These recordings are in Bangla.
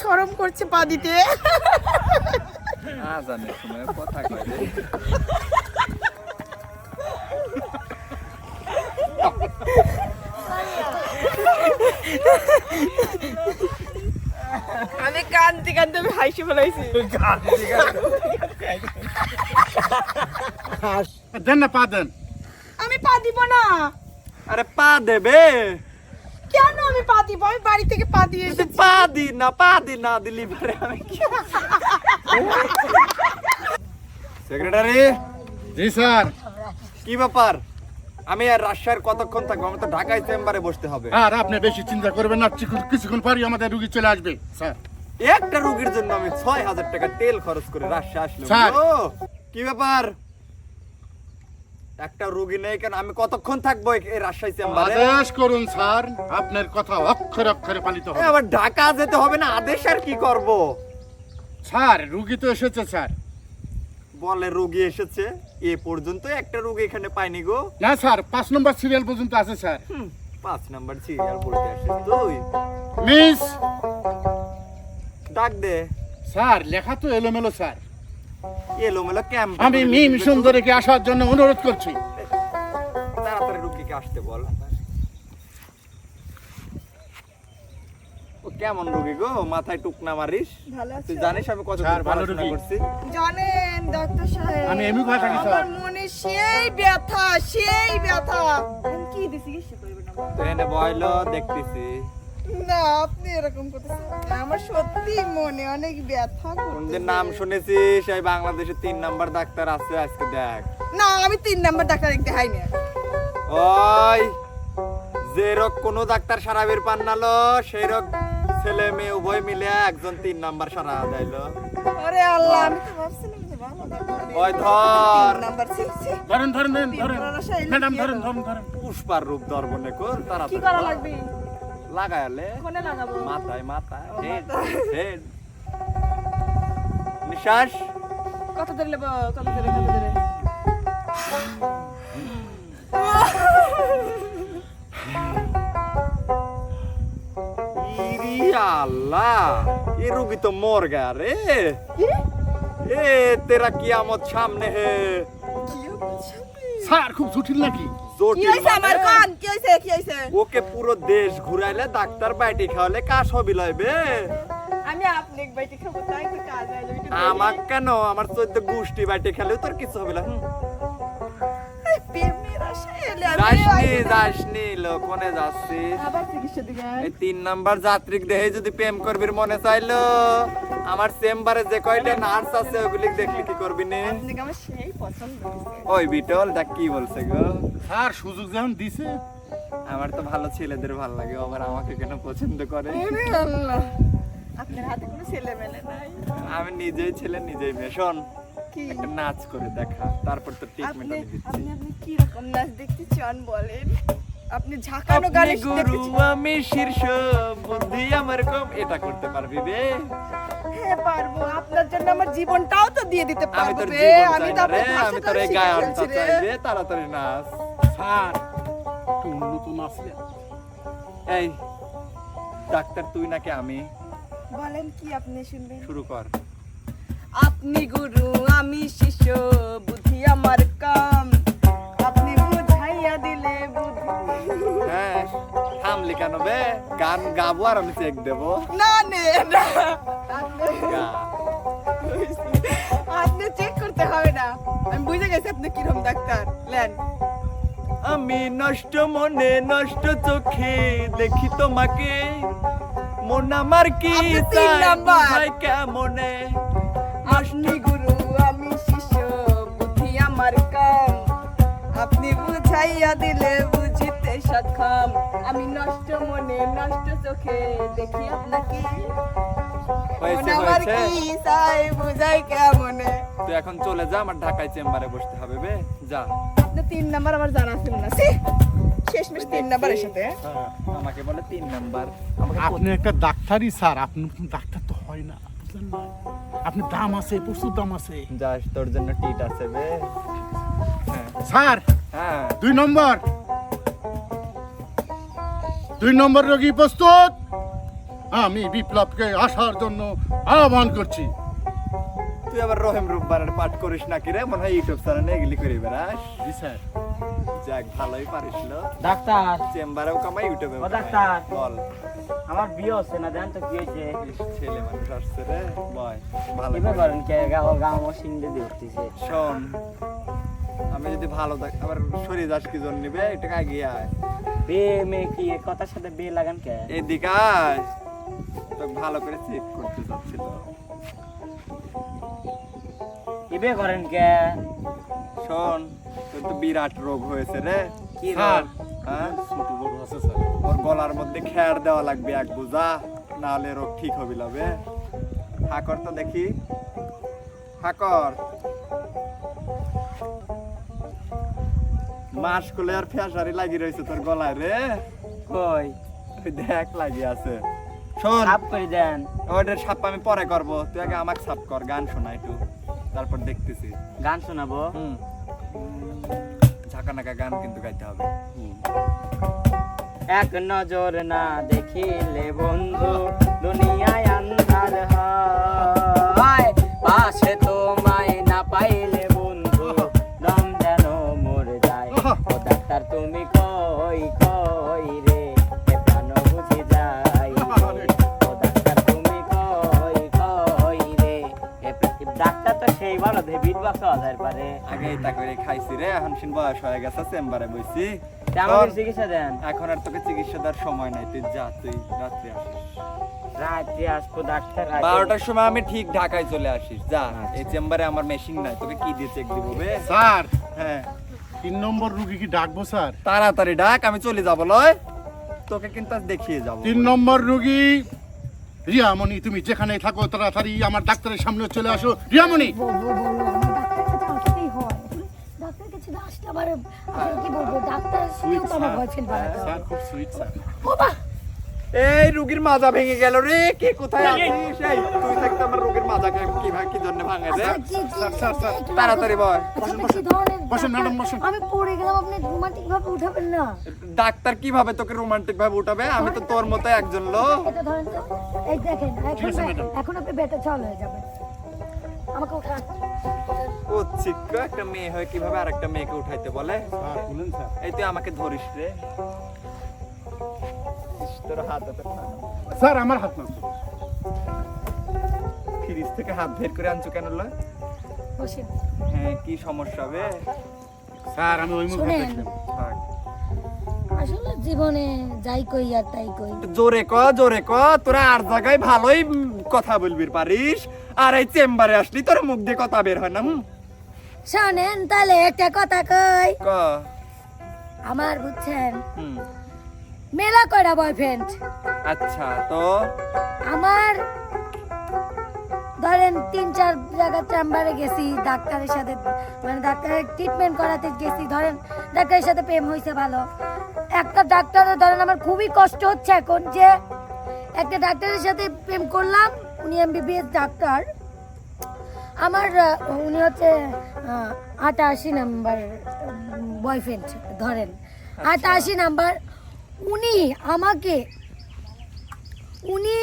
শরম করছে পা দিতে। আজানের সময় কথা কয় আমি কানতে কানতে আমি হাসি ফেলাইছি। দেন না পা দেন। আমি পা দিব না। আরে পা দেবে। দিব আমি বাড়ি থেকে পা দিয়ে এসেছি। পা দি না পা দি না দিলি পরে আমি। কি সেক্রেটারি জি স্যার। কি ব্যাপার? আমি আর রাজশাহীর কতক্ষণ থাকব? আমি তো ঢাকায় চেম্বারে বসতে হবে। আর আপনি বেশি চিন্তা করবেন না কিছু- কিছুক্ষণ পরই আমাদের রুগী চলে আসবে স্যার। একটা রুগীর জন্য আমি ছয় হাজার টাকা তেল খরচ করে রাজশাহী আসলাম। স্যার। ও কি ব্যাপার? একটা রুগী নেই কেন? আমি কতক্ষণ থাকব এই রাজশাহী চেম্বারে আদেশ করুন স্যার। আপনার কথা অক্ষরে অক্ষরে পালিত হবে। আবার ঢাকা যেতে হবে না? আদেশ আর কি করব? স্যার রুগী তো এসেছে স্যার। বলে রুগী এসেছে। এ পর্যন্ত একটা রুগী এখানে পাইনি গো। না স্যার পাঁচ নম্বর সিরিয়াল পর্যন্ত আছে স্যার। পাঁচ নম্বর সিরিয়াল বলতে আসিস তুই। মিস! ডাক দে। স্যার লেখা তো এলোমেলো স্যার। এলোমেলো ক্যাম্প আমি মিম সুন্দরীকে আসার জন্য অনুরোধ করছি। তাড়াতাড়ি রুগীকে আসতে বল। কেমন রুগী গো? মাথায় টুকনা মারিস? তুই জানিস আমি কত ভালো রুগী। করছি? জানেন ডাক্তার সাহেব আমি এমনি কথা কি স্যার। মনে সেই ব্যথা সেই ব্যথা। কি দিছি চিকিৎসা করবেন? আমার তো এনে বয়লো দেখতেছি। না আপনি এরকম করতেছেন আমার সত্যি মনে অনেক ব্যথা করতেছে। নাম শুনেছিস এই বাংলাদেশে তিন নাম্বার ডাক্তার আছে আজকে দেখ। না আমি তিন নাম্বার ডাক্তার দেখতে হাই না ওই যে রোগ কোনো ডাক্তার সারাবির পান নালো সেই রোগ ছেলে মেয়ে উভয় মিলে একজন তিন নাম্বার সারা যাইলো আরে আল্লাহ আমি তো ভাবছিলাম যে ভালো ডাক্তার ওই ধর। তিন নাম্বার ছি, ছি। ধরেন ধরেন ধরেন ধরেন। ম্যাডাম ধরেন ধরেন ধরেন। পুষ্পার রূপ দর্বনে কর তারা কি করা লাগবে? লাগাবো? মাথায় মাথায়। নিশ্বাস। কত ধরে কত ধরে কত ধরে? আল্লাহ এ রুগী তো মর গয়া রে। এ তেরা কিয়ামত সামনে হে। স্যার খুব জটিল নাকি? জটিল আমার মানে? কান? কি হয়েছে কি হয়েছে ওকে পুরো দেশ ঘুরাইলে ডাক্তার বাইটি খাওয়ালে কাশ হবি লইবে? আমি আপনি বাইটি খাব তাই তো কাজ আইলো একটু আমার কেন? আমার চোদ্দ গুষ্টি বাইটি খেলেও তোর কিছু হবে না যাসনি আইবো না। যাসনি লোকনে যাচ্ছিস আবার চিকিৎসা দিকে এই তিন নাম্বার যাত্রীক দেহে যদি প্রেম করবির মনে চাইলো? আমার চেম্বারে যে কয়টা নার্স আছে ওগুলি দেখলি কি করবি নে? ওই বিটল দেখ কি বলছে গো। সুযোগ যেমন দিছে। আমার তো ভালো ছেলেদের ভালো লাগে আবার আমাকে কেন পছন্দ করে? আপনার হাতে কোনো ছেলে মেলে নাই। আমি নিজেই ছেলে নিজেই মেয়ে। শোন কি? নাচ করে দেখা তারপর তো ট্রিটমেন্ট আমি দিচ্ছি। আপনি আপনি কি রকম নাচ দেখতে চান বলেন। আপনি ঝাঁকানো গানে গুরু আমি শীর্ষ বুদ্ধি আমার কম। এটা করতে পারবি বে? হ্যাঁ পারব। আপনার জন্য আমার জীবনটাও তো দিয়ে দিতে পারব বে। আমি তো আপনার আমি তোর এই রে। চাই রে। তাড়াতাড়ি নাচ। স্যার নাচলে এই ডাক্তার তুই নাকি আমি? বলেন কি আপনি শুনবেন? শুরু কর। আপনি গুরু আমি শিষ্য বুদ্ধি আমার কাম। আপনি বুঝাইয়া দিলে হ্যাঁ থামলি কেন বে? গান গাবো আর আমি চেক দেবো। না নে না। আপনি- চেক করতে হবে না। আমি বুঝে গেছি আপনি কীরকম ডাক্তার। লেন। আমি নষ্ট মনে নষ্ট চোখে দেখি তোমাকে। মন আমার কি চাই। কেমনে? আপনি গুরু আমি শিষ্য বুদ্ধি আমার কাম। আপনি বুঝাইয়া দিলে বুঝিতে সক্ষম। আমি নষ্ট মনে নষ্ট চোখে দেখি আপনাকে। তুই এখন চলে যা আমার ঢাকায় চেম্বারে বসতে হবে বে। যা। আপনি তিন নাম্বার আমার জানা ছিল না। শেষমেশ তিন নাম্বারের সাথে। হ্যাঁ, আমাকে বলে তিন নাম্বার। আপনি একটা ডাক্তারই স্যার। আপনি ডাক্তার তো হয় না বুঝলেন না? আপনি দাম আছে প্রচুর দাম আছে। যাস তোর জন্য টিট আছে বে। হ্যাঁ। স্যার হ্যাঁ। দুই নম্বর। দুই নম্বর রোগী প্রস্তুত? আমি বিপ্লবকে আসার জন্য আহ্বান করছি। তুই আবার রহিম রূপবারের পাঠ করিস নাকি রে? মনে হয় ইউটিউব চ্যানেলে এগুলি করে বেড়াস। জি স্যার। যাক ভালোই পারিস ডাক্তার। চেম্বারেও কামাই ইউটিউবে ডাক্তার। বল। আমার বিয়ে হচ্ছে না জান তো কি হয়েছে? ছেলে মানুষ আসছে রে বয় ভালো কি করেন কে গাও গাও মশিন দিয়ে উঠতেছে। শোন আমি যদি ভালো থাক আবার শরীর যাস কি জন্য নিবে? এটা আয়। বিয়ে মেয়ে কি কথার সাথে বিয়ে লাগান কে? এদিকে আয়। তোকে ভালো করে চেক করতে চাচ্ছিল বিয়ে করেন কে? শোন তোর তো বিরাট রোগ হয়েছে রে। কি রোগ? হ্যাঁ? ছোট বড় আছে স্যার। ওর গলার মধ্যে খেয়ার দেওয়া লাগবে এক বোঝা নাহলে রোগ ঠিক হবি লবে হাকর তো দেখি। হাকর। মাস কুলে আর ফেসারি লাগি রয়েছে তোর গলায় রে। কই? দেখ লাগি আছে। শোন। সাফ করে দেন? ওইটার সাপ আমি পরে করব। তুই আগে আমাকে সাপ কর গান শোনা একটু। তারপর দেখতেছি। গান শোনাবো? হুম। ঝাঁকা নাকা গান কিন্তু গাইতে হবে। এক নজর না দেখিলে বন্ধু দুনিয়ায় আন্ধার হয়। পাশে তোমায় না পাইলে বন্ধু দম যেন মর যায়। ও ডাক্তার তুমি তো সেই ভালো দেবির পারে আগে এটা করে খাইছি রে এখন সিন বয়স হয়ে গেছে চেম্বারে বইছি। আমাকে চিকিৎসা দেন। এখন আর তোকে চিকিৎসা দেওয়ার সময় নাই তুই যা তুই রাত্রে আসিস। রাত্রে আসব ডাক্তার বারোটার সময় আমি ঠিক ঢাকায় চলে আসিস যা। আচ্ছা। এই চেম্বারে আমার মেশিন নাই তোকে কি দিয়ে চেক দিব বে? স্যার হ্যাঁ। তিন নম্বর রুগী কি ডাকবো স্যার? তাড়াতাড়ি ডাক আমি চলে যাব লয়। তোকে কিন্তু দেখিয়ে যাব। তিন নম্বর রুগী রিয়ামণি তুমি যেখানে থাকো তাড়াতাড়ি আমার ডাক্তারের সামনে চলে আসো। রিয়ামণি! বলব বলব আমার ডাক্তারের কাছে আসতেই হয়। ডাক্তারের কাছে না আমার কি বলব ডাক্তার সুইট আমার বানাতে স্যার খুব সুইট স্যার বাবা এই রুগীর মাজা ভেঙে গেল রে কে কোথায় আছিস? এই তুই থাকতে আমার রুগীর মাজা কি ভাঙ কি জন্য ভাঙে রে? আচ্ছা, কি- কি- স্যার, স্যার, স্যার, একটু তাড়াতাড়ি বল। আচ্ছা, কি বসেন, ডাক্তার? ম্যাডাম, বসেন। আমি পড়ে গেলাম আপনি রোমান্টিক ভাবে উঠাবেন না। ডাক্তার কীভাবে তোকে রোমান্টিক ভাবে উঠাবে? আমি তো তোর মতো একজন লোক। এটা ধরেন তো এই দেখেন এখন আপনি বেটা চাল হয়ে যাবেন। আমাকে উঠান ও চিক্ক একটা মেয়ে হয়ে কীভাবে আরেকটা মেয়েকে উঠাইতে বলে? স্যার। এই তুই আমাকে ধরিস রে। তোর হাত স্যার আমার হাত না ফ্রিজ থেকে হাত বের করে আনছো কেন লয়? হ্যাঁ কি সমস্যা হবে স্যার আমি ওই মুখে থাক। আসলে জীবনে যাই কই আর তাই কই। জোরে ক জোরে ক তোরা আর জায়গায় ভালোই কথা বলবি পারিস। আর এই চেম্বারে আসলি তোর মুখ দিয়ে কথা বের হয় না? শোনেন তাহলে একটা কথা কই। ক? আমার বুঝছেন হুম। মেলা কয়টা বয়ফ্রেন্ড আচ্ছা তো? আমার ধরেন তিন চার জায়গা চেম্বারে গেছি ডাক্তারের সাথে মানে ডাক্তারের ট্রিটমেন্ট করাতে গেছি ধরেন ডাক্তারের সাথে প্রেম হয়েছে ভালো। একটা ডাক্তারের ধরেন আমার খুবই কষ্ট হচ্ছে এখন যে একটা ডাক্তারের সাথে প্রেম করলাম উনি এমবিবিএস ডাক্তার। আমার উনি হচ্ছে আটাশি নাম্বার বয়ফ্রেন্ড ধরেন। আটাশি নাম্বার উনি আমাকে উনি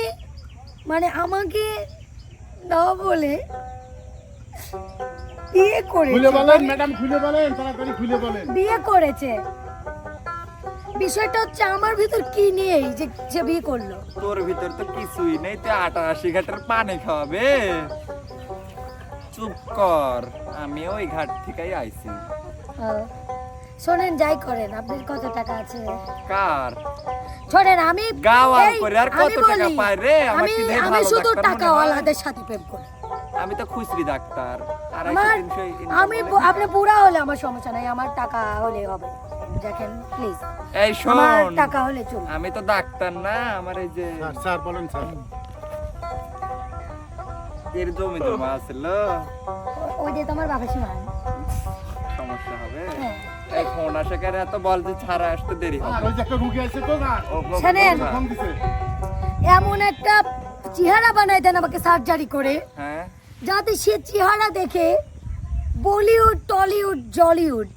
মানে আমাকে না বলে বিয়ে খুলে বলেন ম্যাডাম খুলে বলেন তাড়াতাড়ি খুলে বলেন। বিয়ে করেছে। বিষয়টা হচ্ছে আমার ভিতর কি নেই যে সে বিয়ে করল। তোর ভিতর তো কিছুই নেই তুই আটা আশি ঘাটের পানি খাওয়াবে। চুপ কর আমি ওই ঘাট থেকেই আইছি। আহ, শোনেন যাই করেন আপনার কত টাকা আছে? কার? শোনেন আমি গাওয়াল এই, করে আর আমি কত টাকা পায় রে? আমি আমি শুধু হয়? টাকাওয়ালাদের সাথে প্রেম করি। আমি তো খুচরি ডাক্তার। আমার আমি আপনি বুড়া হলে আমার সমস্যা নাই আমার টাকা হলে হবে। দেখেন প্লিজ এই আমার শোন টাকা হলে চলবে। আমি তো ডাক্তার না আমার এই যে স্যার স্যার বলেন স্যার। এর জমি জমা আছিল ওই যে তোমার বাবা সীমা। সমস্যা হবে। হ্যাঁ। এই ফোন আসে কেন এত বল যে ছাড়া আসতে দেরি হবে ওই যে একটা রুগী আছে তো না ও, ও, শোনেন। ফোন দিছে এমন একটা চেহারা বানাই দেন আমাকে সার্জারি করে হ্যাঁ যাতে সে চেহারা দেখে বলিউড টলিউড জলিউড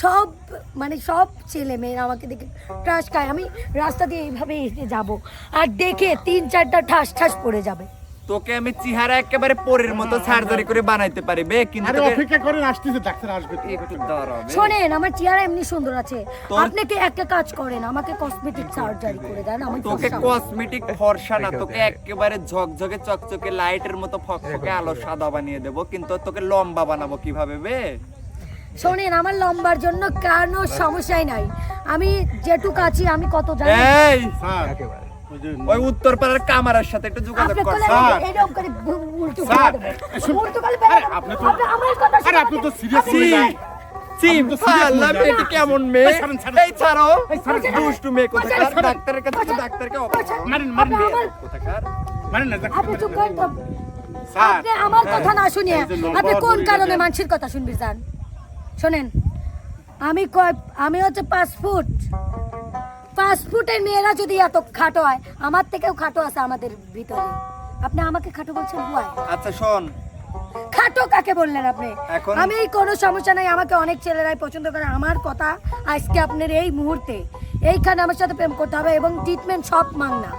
সব মানে সব ছেলে মেয়েরা আমাকে দেখে ঠাস খায় আমি রাস্তা দিয়ে এইভাবে হেঁটে যাব আর দেখে তিন চারটা ঠাস ঠাস পড়ে যাবে তোকে আমি চেহারা একেবারে পরের মতো সার্জারি করে বানাইতে পারি বে কিন্তু আরে অপেক্ষা করেন আসতেছে ডাক্তার আসবে। একটু দাঁড়াবে শোনেন আমার চেহারা এমনি সুন্দর আছে। আপনি কি একটা কাজ করেন আমাকে কসমেটিক সার্জারি করে দেন আমি তোকে কসমেটিক ফর্সা না তোকে একেবারে ঝকঝকে চকচকে লাইটের মতো ফকফকে আলো সাদা বানিয়ে দেব কিন্তু তোকে লম্বা বানাবো কীভাবে বে? শোনেন আমার লম্বার জন্য কোনো সমস্যাই নাই। আমি যেটুক আছি আমি কত জানি। এই! স্যার ওই উত্তর পাড়ার কামারের সাথে একটু যোগাযোগ কর স্যার। স্যার। আপনি তো- আপনি আরে আপনি তো না। serious আপনি- হয়ে সি সিম তো serious ফালা মহিলা। মেয়েটি কেমন মেয়ে? এই ছাড়েন, ছাড়েন। এই ছাড়ো। দুষ্টু মেয়ে কোথাকার? ডাক্তারের কাছে ডাক্তারকে অপমান মারেন মারেন। আমার- কোথাকার? মারেন না আপনি চুপ করেন তো। আপনি আমার কথা না শুনিয়ে আপনি কোন কারণে মানুষের কথা শুনবি শোনেন আমি কয় আমি হচ্ছে পাঁচ ফুট। মেয়েরা যদি এত খাটো হয় আমার থেকেও খাটো আছে আমাদের ভিতরে। আপনি আমাকে খাটো বলছেন আচ্ছা শোন। খাটো কাকে বললেন আপনি? আমি কোনো সমস্যা নাই আমাকে অনেক ছেলেরাই পছন্দ করে। আমার কথা আজকে আপনার এই মুহূর্তে এইখানে আমার সাথে প্রেম করতে হবে এবং ট্রিটমেন্ট সব মাংনা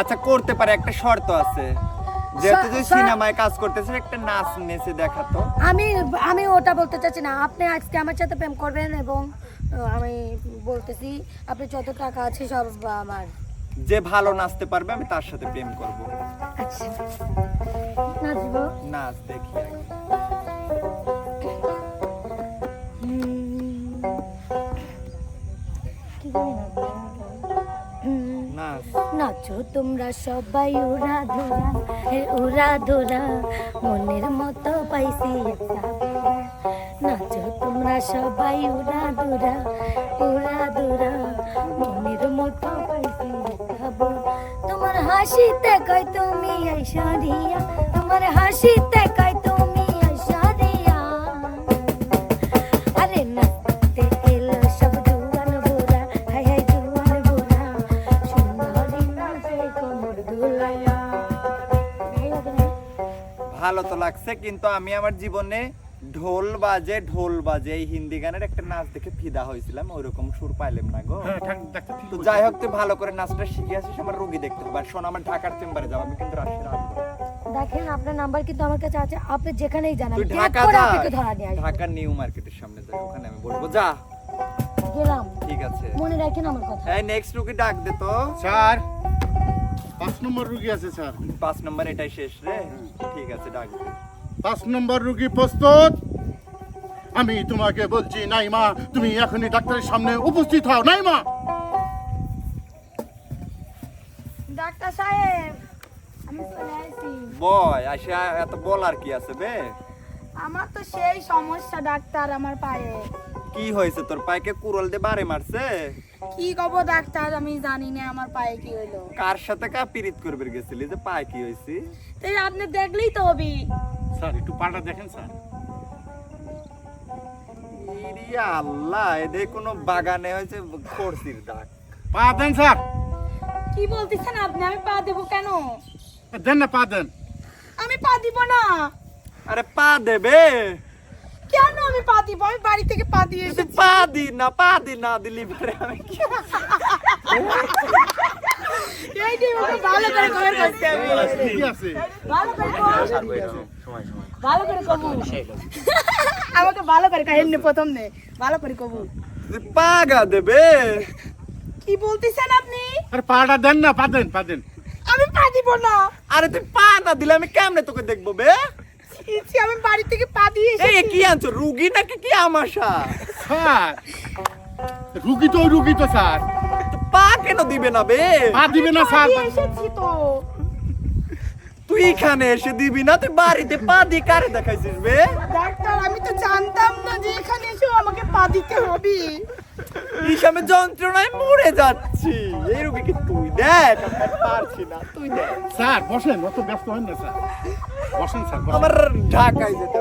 আচ্ছা করতে পারে একটা শর্ত আছে। যেহেতু তুই সিনেমায় কাজ করতেছিস একটা নাচ নেচে দেখাতো। আমি আমি ওটা বলতে চাচ্ছি না। আপনি আজকে আমার সাথে প্রেম করবেন এবং আমি বলতেছি আপনি যত টাকা আছে সব আমার। যে ভালো নাচতে পারবে আমি তার সাথে প্রেম করব। আচ্ছা। নাচবো? নাচ দেখি। নাচ। তোমরা সবাই উড়া ধরা উড়া ধরা মনের মতো পাইছি একটা সবাই উড়া ধরা উড়া ধরা মনের মতো পাইছি একটা তোমার হাসিতে কই তুমি ঐশ্বরিয়া তোমার হাসিতে কই তুমি ঐশ্বরিয়া আরে দুলাইয়া। ভালো তো লাগছে, কিন্তু আমি আমার জীবনে ঢোল বাজে ঢোল বাজে এই হিন্দি গানের একটা নাচ দেখে ফিদা হয়েছিলাম ওইরকম সুর পাইলাম না গো। হ্যাঁ তো যাই হোক তুই ভালো করে নাচটা শিখে আসিস আমার রোগী দেখতে হবে। আর শোন আমার ঢাকার চেম্বারে যাব আমি কিন্তু আসব দেখেন আপনার নাম্বার কিন্তু আমার কাছে আছে আপনি যেখানেই যান তুই আমি ঢাকা যা ঢাকা নিউ মার্কেটের সামনে যাই ওখানে আমি বলব যা। গেলাম। ঠিক আছে। মনে রাখেন আমার কথা। এই নেক্সট রুগী ডাক দে তো। স্যার পাঁচ নম্বর রুগী আছে স্যার। পাঁচ নম্বর এটাই শেষ রে? ঠিক আছে ডাক দে। পাঁচ নম্বর রুগী প্রস্তুত? আমি তোমাকে বলছি নাইমা তুমি এখনই ডাক্তারের সামনে উপস্থিত হও। নাইমা! ডাক্তার সাহেব আমি চলে আসি বয় আসে এত বলার কি আছে বে? আমার তো সেই সমস্যা ডাক্তার আমার পায়ে। কি হয়েছে তোর পায়কে কুরল দিয়ে বারে মারছে? কি কব ডাক্তার আমি জানি না আমার পায়ে কি হইল। কার সাথে কা পিরিত করবে গেছিলি যে পায় কি হয়েছে তাই আপনি দেখলেই তো হবি। স্যার একটু পাটা দেখেন স্যার। আল্লাহ এদের কোনো বাগানে হয়েছে খরসির দাগ। পা দেন স্যার। কি বলতেছেন আপনি? আমি পা দেবো কেন? দেন না পা দেন। আমি পা দিব না। আরে পা দেবে? কেন আমি পা দিব? আমি বাড়ি থেকে পা দিয়ে এসেছি। পা দি না পা দি না দিলি পরে আমি কি এইটাই ওকে ভালো করে কমেন্ট করতে ভালো করে ভালো করে কবু। আমাকে ভালো করে কাহিনী প্রথম নে। ভালো করে কবু। পাগা দেবে। কি বলতেছেন আপনি? আরে পাটা দেন না পা দেন পা দেন। আমি পা দিব না। আরে তুই পা না দিলে আমি কেমনে তোকে দেখব বে? ছি, ছি, আমি বাড়ি থেকে পা দিয়ে এই এসেছি। কি আনছো রুগী নাকি কি আমাশা স্যার রুগী তো রুগী তো স্যার। পা কেন দিবে না বে? পা দিবে না স্যার। এসেছি তো। তুই এখানে এসে দিবি না? তুই বাড়িতে পা দিয়ে কারে দেখাইছিস বে? ডাক্তার আমি তো জানতাম না যে এখানে এসে আমাকে পা দিতে হবে। হিসাবে যন্ত্রণায় মরে যাচ্ছি। এই রুগী কি তুই? দেখ আমি পারছি না। তুই দেখ। স্যার বসেন অত ব্যস্ত হন না স্যার। বসেন স্যার। আমার ঢাকায় যেতে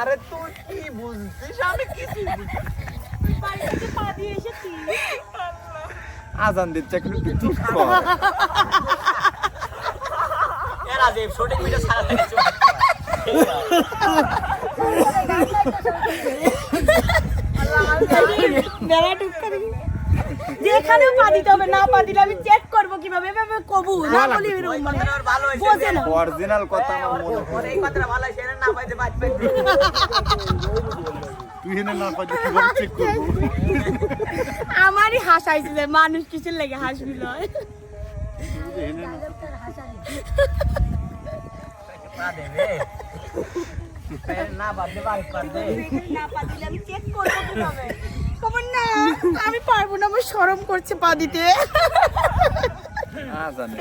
আরে তুই কি বুঝছিস? আমি কিছু বাড়ি থেকে পা দিয়ে এসেছি। আজান দিচ্ছে একটু একটু চুপ কর। এরা যে শুটিং ভিডিও সারা থেকে বেড়া টুক করে যেখানেও পা দিতে হবে না পা দিলে আমি চেক করব কীভাবে এভাবে কবু না বলি মানে বোঝে না। অরিজিনাল কথা আমার মনে পড়ে তুই এনে না পাইলে কীভাবে চেক করব। আমারই হাসাইছে যে মানুষ কিসের লেগে না আমি পারব না আমার শরম করছে পা দিতে। না জানে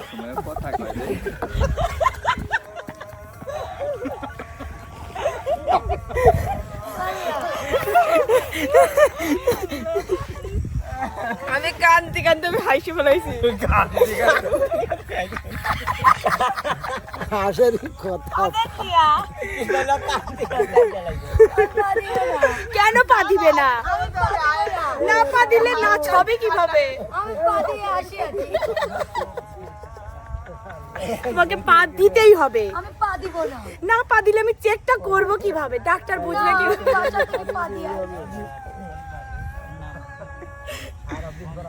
কথা কয় আমি কান্তি কান্তি আমি হাসি ফেলাইছি। কেন পা দিবে না? না পা দিলে নাচ হবে কীভাবে? আমি পা দিয়ে আসি আছি। তোমাকে পা দিতেই হবে। না। না পা দিলে আমি চেকটা করব কীভাবে? ডাক্তার বুঝবে না,